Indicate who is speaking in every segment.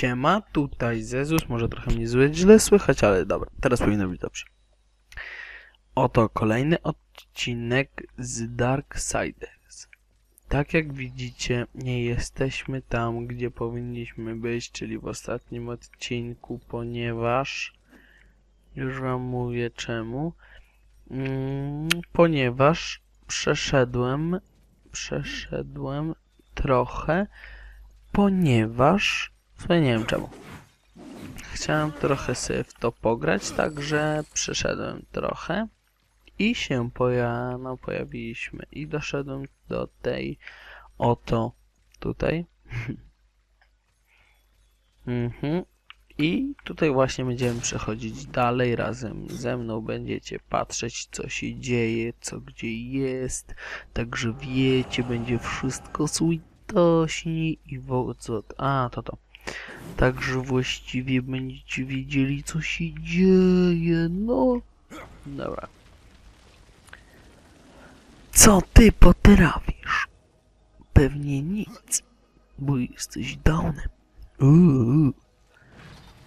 Speaker 1: Siema, tutaj Zezus, może trochę mnie zły, źle słychać, ale dobra, teraz powinno być dobrze. Oto kolejny odcinek z Darksiders. Tak jak widzicie, nie jesteśmy tam, gdzie powinniśmy być, czyli w ostatnim odcinku, ponieważ już wam mówię czemu. Mm, ponieważ przeszedłem, przeszedłem trochę, ponieważ, w sumie nie wiem czemu. Chciałem trochę sobie w to pograć, także przeszedłem trochę i się poja no, pojawiliśmy i doszedłem do tej oto tutaj. mhm. I tutaj właśnie będziemy przechodzić dalej razem ze mną. Będziecie patrzeć, co się dzieje, co gdzie jest. Także wiecie, będzie wszystko sweetośnie i wo co. A, to to. Także właściwie będziecie wiedzieli, co się dzieje. No. Dobra. Co ty potrafisz? Pewnie nic, bo jesteś downem. Uuu.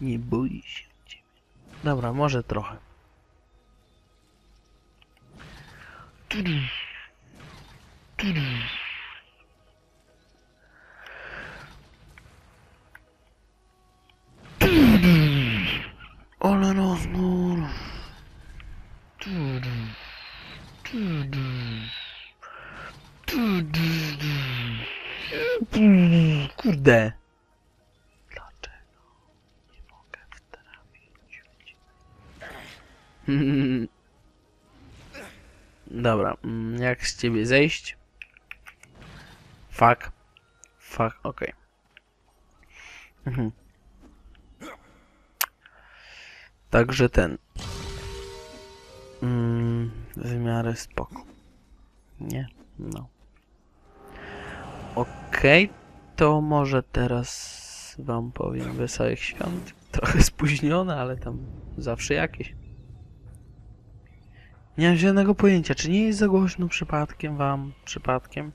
Speaker 1: Nie boi się ciebie. Dobra, może trochę. Tudu. Tudu. Ale rozmur. Tudu. Tudu. Tudu. Tudu. Kurde. Dlaczego nie mogę wtrafić w ciebie? Dobra, mm, jak z ciebie zejść? Fuck. Fuck, okej. Mhm. Także ten. Mm, w miarę spoko. Nie? No. Okej, to może teraz wam powiem wesołych świąt. Trochę spóźnione, ale tam zawsze jakieś. Nie mam żadnego pojęcia, czy nie jest za głośno przypadkiem wam? Przypadkiem?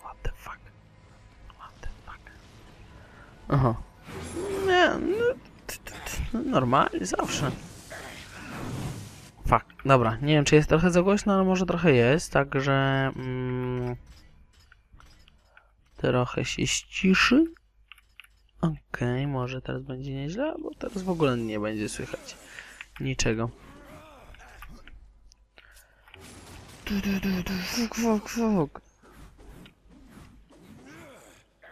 Speaker 1: What the fuck? What the fuck? Aha. Nie, no, t- t- t- normalnie, zawsze. Fuck, dobra, nie wiem czy jest trochę za głośno, ale może trochę jest, także... Mm, trochę się ściszy. Okej, może teraz będzie nieźle, bo teraz w ogóle nie będzie słychać niczego. Fuk, fuk, fuk.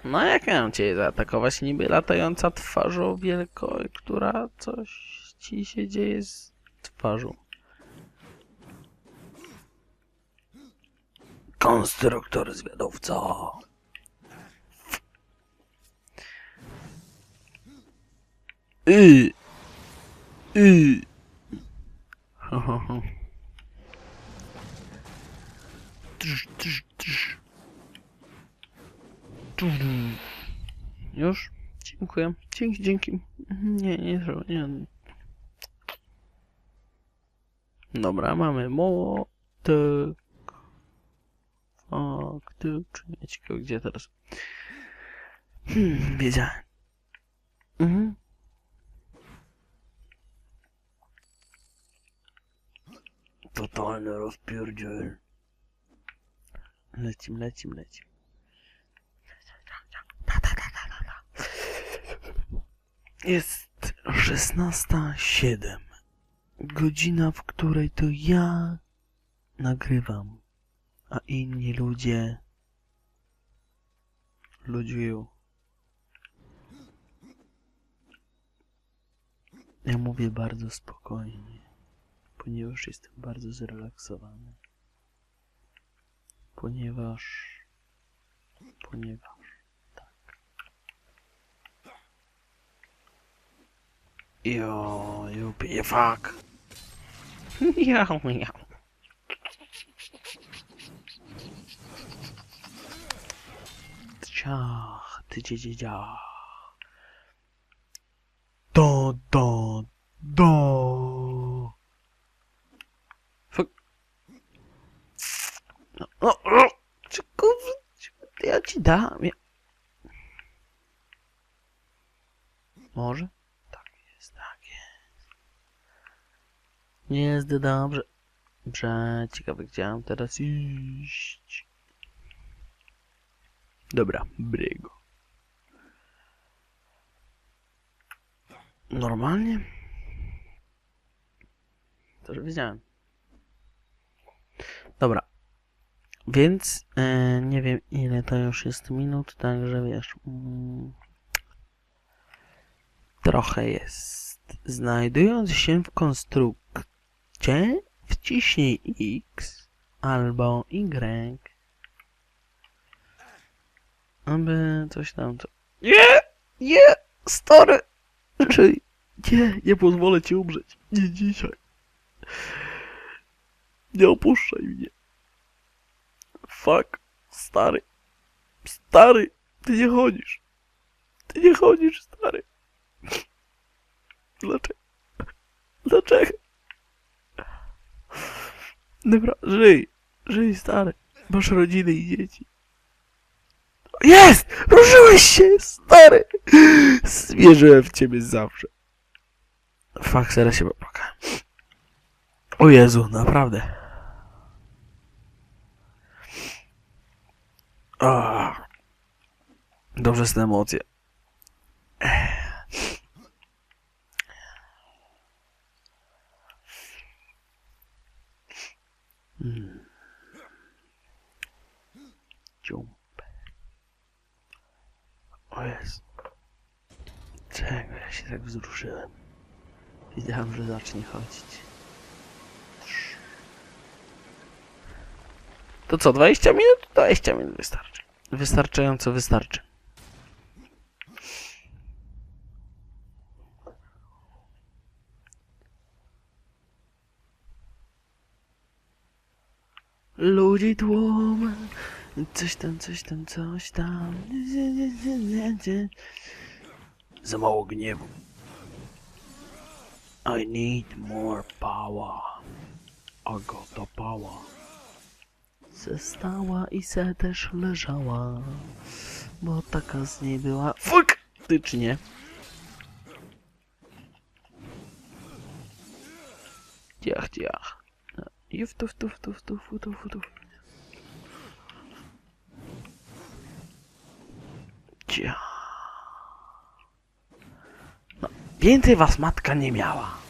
Speaker 1: No jak miałem cię zaatakować? Niby latająca twarzą wielko, która coś ci się dzieje z twarzą. Konstruktor zwiadowca. Tu, tu. Już? Dziękuję. Dzięki, dzięki. Nie, nie trzeba, nie. Dobra, mamy młotek. Faktycznie. Ciekawe, gdzie teraz? Hmm, wiedziałem. Mhm. Totalny rozpierdziel. Lecim, lecim, lecim. Jest 16.07. Godzina, w której to ja nagrywam, a inni ludzie ludziują. Ja mówię bardzo spokojnie, ponieważ jestem bardzo zrelaksowany. Ponieważ... Ponieważ... Tak. Jo, you be fuck. Miau, miau. Ciach, ty dzie, dzie, dzie. Do, do, do. Fuck. No, no, no. Ja... Może? Tak jest, tak jest. Jest dobrze. Dobrze, ciekawe gdzie mam teraz iść. Dobra, brygo. Normalnie? To już wiedziałem. Dobra. Więc e, nie wiem ile to już jest minut, także wiesz. Mm, trochę jest. Znajdując się w konstrukcie, wciśnij X albo Y. Aby coś tam. Co... Nie! Nie! Stary! Żyj! Nie, nie pozwolę ci umrzeć. Nie dzisiaj. Nie opuszczaj mnie. Fuck. Stary. Stary. Ty nie chodzisz. Ty nie chodzisz, stary. Dlaczego? Dlaczego? Dobra, żyj. Żyj, stary. Masz rodziny i dzieci. Jest! Ruszyłeś się, stary! Zwierzyłem w ciebie zawsze. Fuck, zaraz się popłakałem. O Jezu, naprawdę. Ah. Dobrze są emocje. Mm. Ciump. O Jezu. Czego ja się tak wzruszyłem? Wiedziałem, że zacznie chodzić. To co, 20 minut? 20 minut wystarczy. Wystarczająco wystarczy. Ludzi tłum, coś tam, coś tam, coś tam. Za mało gniewu. I need more power. I got the power. Zestała i se też leżała, bo taka z niej była faktycznie. Ciach, ciach. Juf, tuf, tuf, tuf, tuf, tuf, tuf. Ciach. No, więcej was matka nie miała.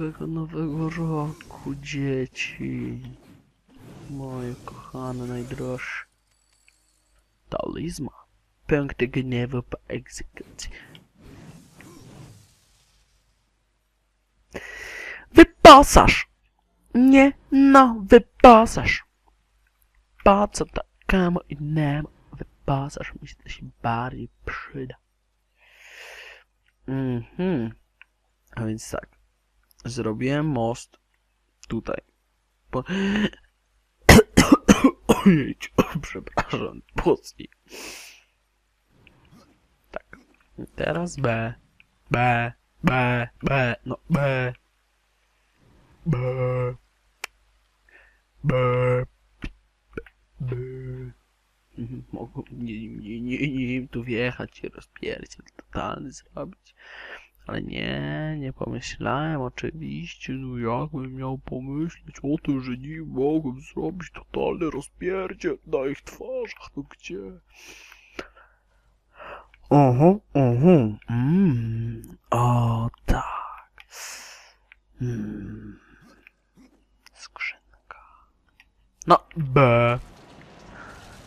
Speaker 1: Nowego roku, dzieci. Moje kochane, najdroższe. Talizman. Punkty gniewu po egzekucji. Wypasasz! Nie, no, wypasasz! Po co takiemu innemu wypasasz? Mi się się bardziej przyda. Mhm. A więc tak. Zrobiłem most tutaj. Po... Przepraszam, pocnij. Tak. Teraz B. B. B. B. No B. B. B. B. Mhm, Mogą nie, nie, nie, nie tu wjechać i rozpierdziel totalny zrobić. Ale nie, nie pomyślałem oczywiście, no jakbym miał pomyśleć o tym, że nie mogłem zrobić totalny rozpierdziel na ich twarzach, no gdzie? Oho, oho, mm, o tak. Mm. Skrzynka. No, B.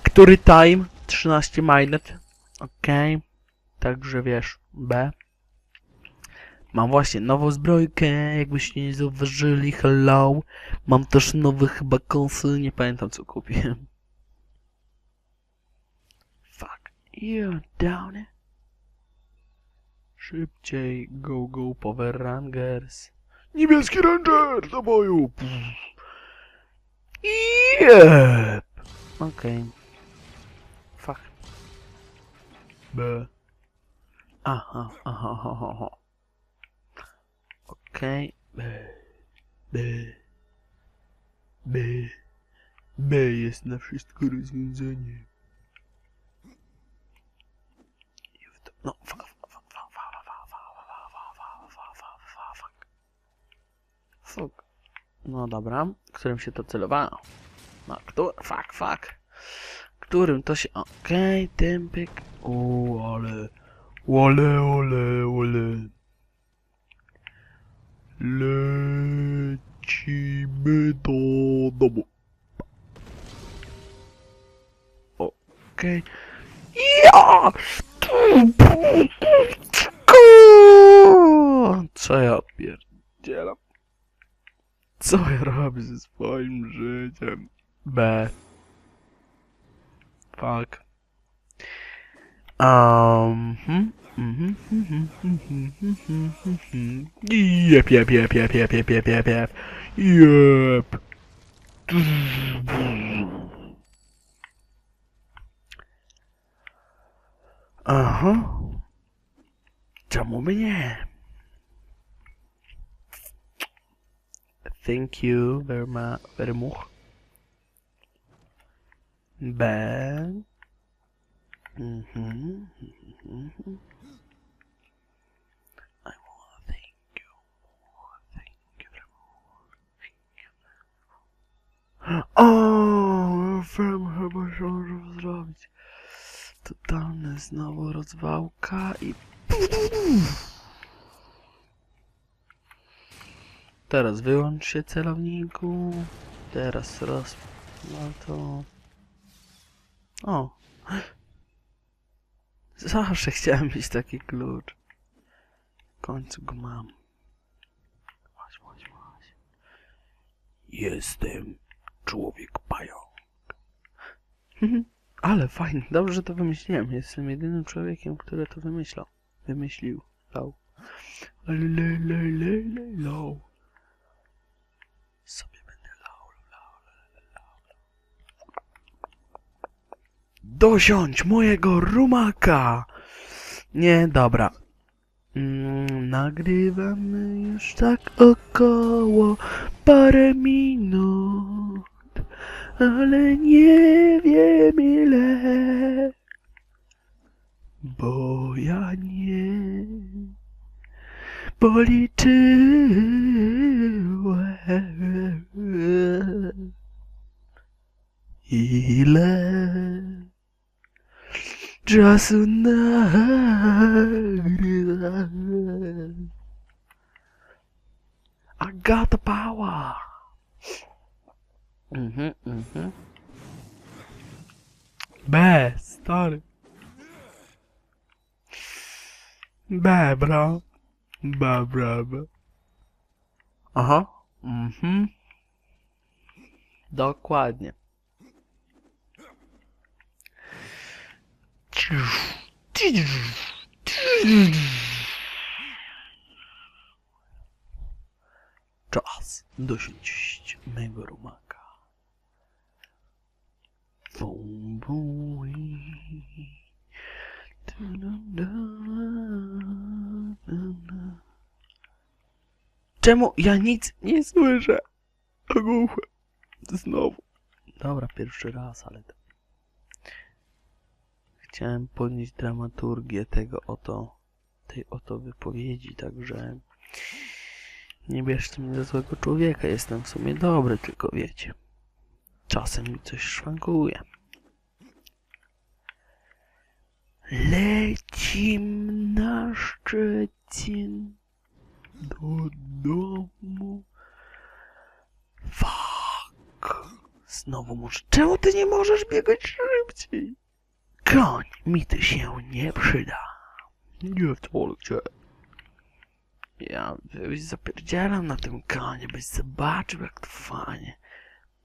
Speaker 1: Który time? 13 minut. Okej. Także wiesz, B. Mam właśnie nową zbrojkę, jakbyście nie zauważyli, hello. Mam też nowe chyba konsy, nie pamiętam co kupiłem. Fuck, you down it. Szybciej, go go Power Rangers. Niebieski Ranger, do boju! Jep! Okej. Fuck. B. Aha, aha, aha, aha. Okej. B. B. B. B jest na wszystko rozwiązanie. No, fa, fa, fa, fa, fa, fa, fa, fa, fuck. Fuck. No dobra, którym się to celowało? No, który? Fuck, fuck. Którym to się... Okej, tym pyk. O, ale... Ole, ole, ole. Lecimy do domu. Okej. Ja! Co ja pierdzielam? Co ja robię ze swoim życiem? B. Fuck. Um, hmm, mhm, mhm, mhm, mhm, mhm. Jep, jep, jep, jep, jep, jep, jep, jep, jep. Jep. Aha. Czemu by nie? Thank you very much. Very much. B. Mhm. mhm. O, wiem chyba, że może zrobić. Totalne znowu rozwałka i... Teraz wyłącz się celowniku. Teraz roz... No to... O! Zawsze chciałem mieć taki klucz. W końcu go mam. Chodź, chodź, chodź. Jestem człowiek pająk. Ale fajnie, dobrze że to wymyśliłem. Jestem jedynym człowiekiem, który to wymyślał. Wymyślił. Lał. Le, le, le, le, le, lał. Sobie będę lał, lał, lał. Dosiądź mojego rumaka! Nie, dobra. Mm, nagrywamy już tak około parę minut, I got the power. Mhm, mhm. B, stary. B, bro. B, bro, B. Aha. Mhm. Dokładnie. Czas dosiąść mego rumaka. Bum, bum, i. Tu, da, da, da, da. Czemu ja nic nie słyszę? Ogłuchłem. Znowu. Dobra, pierwszy raz, ale... Chciałem podnieść dramaturgię tego oto... tej oto wypowiedzi, także... Nie bierzcie mnie za złego człowieka, jestem w sumie dobry, tylko wiecie. Czasem mi coś szwankuje. Lecim na Szczecin do domu. Fuck. Znowu muszę... Czemu ty nie możesz biegać szybciej? Koń mi ty się nie przyda. Nie wcale cię. Ja byś zapierdzielam na tym konie, byś zobaczył jak to fajnie.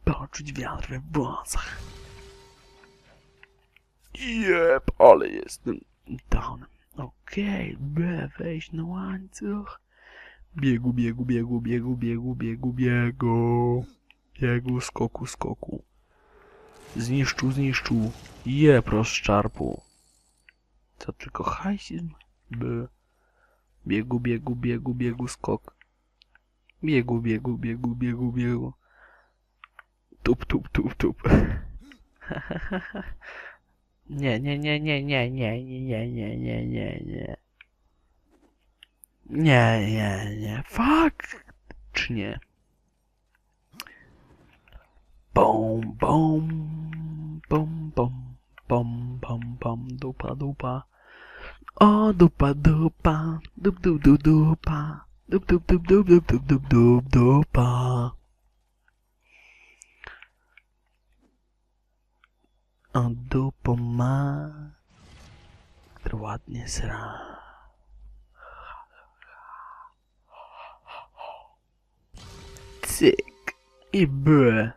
Speaker 1: Poczuć wiatr we włosach. Jep, ale jestem downem. Okej, B, wejść na łańcuch. Biegu, biegu, biegu, biegu, biegu, biegu, biegu. Biegu, skoku, skoku. Zniszczu, zniszczu. Jep, rozczarpu. Co tylko hajsizm? By. Biegu, biegu, biegu, biegu, skok. Biegu, biegu, biegu, biegu, biegu. Tup, tup, tup, tup. Nie, nie, nie, nie, nie, nie, nie, nie, nie, nie, nie, nie. Nie, nie, nie. Fuck! Czy nie? Bom, bom, bom, bom, bom, bom, bom, dupa, dupa. O, dupa, dupa, dup, dup, dup, dupa. Dup, dup, dup, dup, dup, dup, dup, dup, dupa. O, dupo ma, ładnie sra. Cyk i by,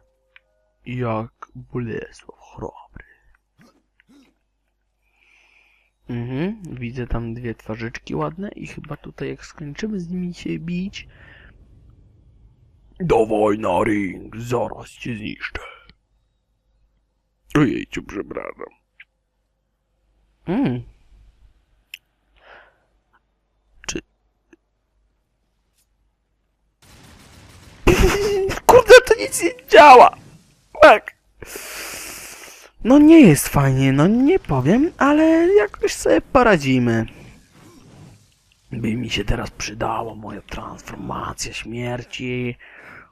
Speaker 1: jak Bolesław Chrobry. Mhm, widzę tam dwie twarzyczki ładne i chyba tutaj jak skończymy z nimi się bić... Dawaj na ring, zaraz cię zniszczę. Ojej, cię przepraszam. Mm. Czy... Kurde, to nic nie działa! Tak. No nie jest fajnie, no nie powiem, ale jakoś sobie poradzimy. By mi się teraz przydała moja transformacja śmierci,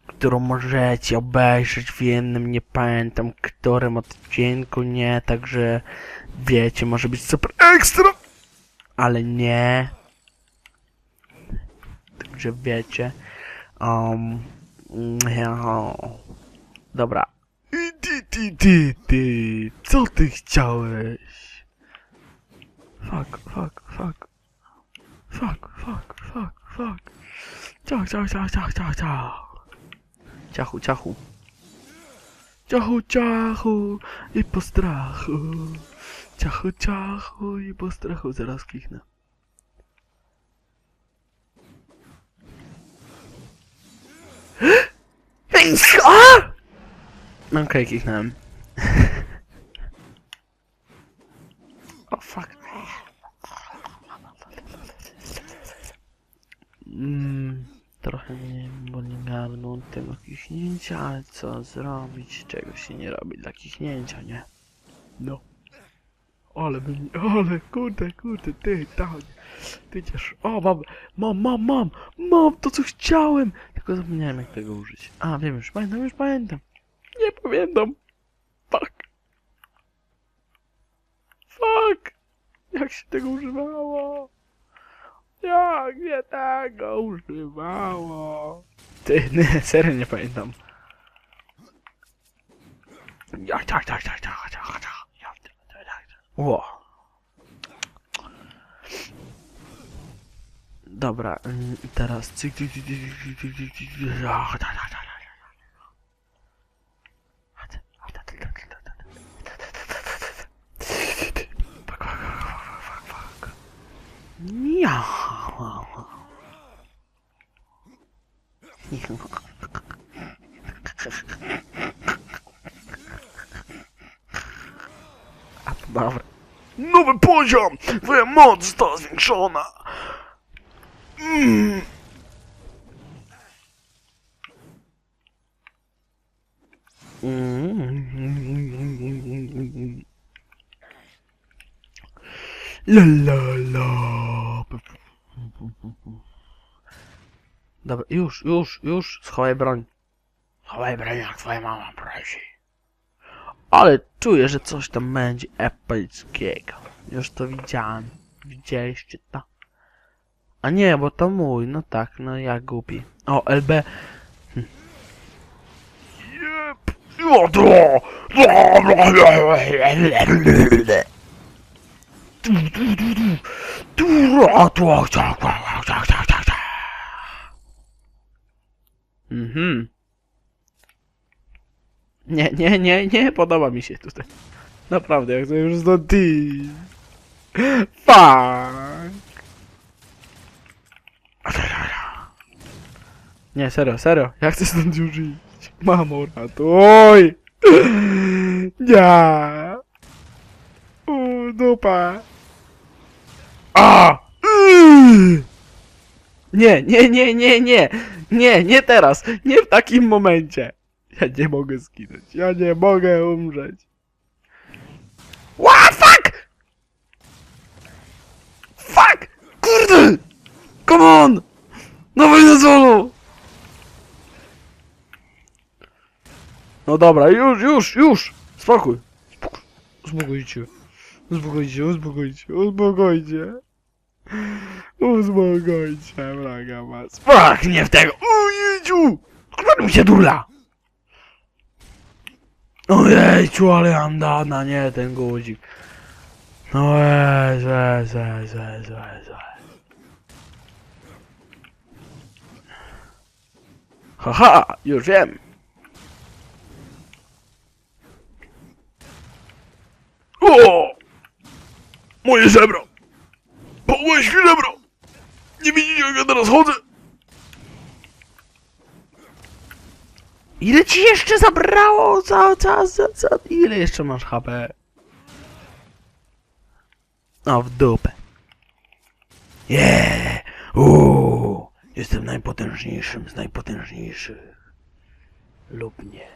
Speaker 1: którą możecie obejrzeć w jednym, nie pamiętam którym odcinku, nie, także wiecie, może być super ekstra, ale nie. Także wiecie. Um, dobra. I Ty, ty, ty, ty, co ty chciałeś? Fuck, fuck, fuck. Fuck, fuck, fuck, fuck. Ciach, ciach, ciach, ciach, ciach, ciach. Ciachu, ciachu. Ciachu, ciachu i po strachu. Ciachu, ciachu i po strachu. Zaraz kichnę. Okej, okay, kichnąłem. o oh, fuck. Mm, trochę mnie boli od tego kichnięcia, ale co zrobić? Czego się nie robi dla kichnięcia, nie? No. Ale by ale kurde, kurde, ty, tak. Ty ciesz, o, mam, mam, mam, mam, mam to, co chciałem. Tylko zapomniałem, jak tego użyć. A, wiem już, pamiętam, już pamiętam. Nie pamiętam. Fuck. Fuck. Jak się tego używało? Jak się tego używało? Ty, nie, serio nie pamiętam. Ja, tak, tak, tak, tak, tak, tak. Tak, tak, tak. Ło. Dobra, i teraz... Ja. Nowy poziom! Twoja moc została zwiększona! Mm. La la la. Dobra, już, już, już, schowaj broń. Schowaj broń, jak twoja mama prosi. Ale czuję, że coś tam będzie epickiego. Już to widziałem. Widzieliście to? A nie, bo to mój, no tak, no ja głupi. O, LB. Hm. Mhm. Nie, nie, nie, nie podoba mi się tutaj. Naprawdę, jak to już do ty. Fuck. Nie, serio, serio. Ja chcę stąd już iść. Mamo, ratuj! Nie! O, dupa! A! Nie, nie, nie, nie, nie! Nie, nie teraz! Nie w takim momencie! Ja nie mogę zginąć. Ja nie mogę umrzeć. What fuck? Fuck! Kurde! Come on! Dawaj na solo! No dobra, już, już, już! Spokój! Spokój. Uspokójcie. Uspokójcie, uspokójcie, uspokójcie. Uspokójcie, braga was. Fuck, nie w tego! Ojejciu! Kurwa mi się dula! Ojejciu, ale mam dana, nie ten guzik. No weź, weź, weź, weź, weź, weź. Haha, już wiem. O! Moje żebro! Połeś mi żebro! Nie widzicie jak ja teraz chodzę? Ile ci jeszcze zabrało? Za, za, za, za, ile jeszcze masz HP? O, w dupę. Yeah! Uuu! Jestem najpotężniejszym z najpotężniejszych. Lub nie.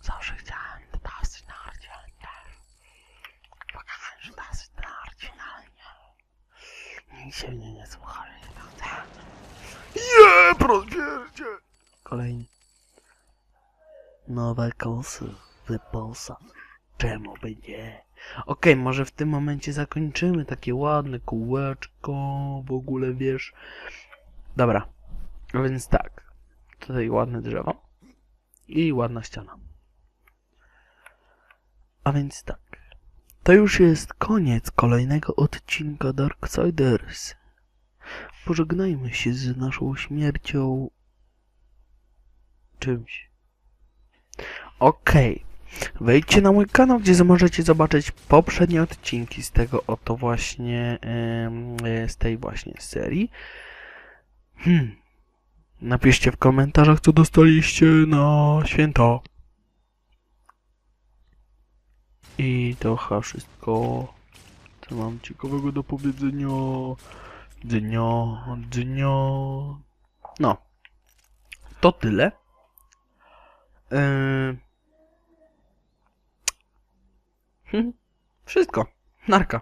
Speaker 1: Zawsze chciałem dosyć na arcie, ale nie. Pokazałem, że dosyć na arcie, ale nie. Nikt się mnie nie słucha, że nie chcę. Je, prozbiercie! Kolejny. Nowe kosy wyposaż. Czemu by nie? Okej, może w tym momencie zakończymy takie ładne kółeczko, w ogóle wiesz. Dobra, więc tak. Tutaj ładne drzewo i ładna ściana. A więc tak. To już jest koniec kolejnego odcinka Darksiders. Pożegnajmy się z naszą śmiercią czymś. Okej. Wejdźcie na mój kanał, gdzie możecie zobaczyć poprzednie odcinki z tego oto właśnie e, z tej właśnie serii. Hmm. Napiszcie w komentarzach, co dostaliście na święta. I to chyba wszystko, co mam ciekawego do powiedzenia. Dnio, dnio. No. To tyle. Yy... Hmm. Wszystko. Narka.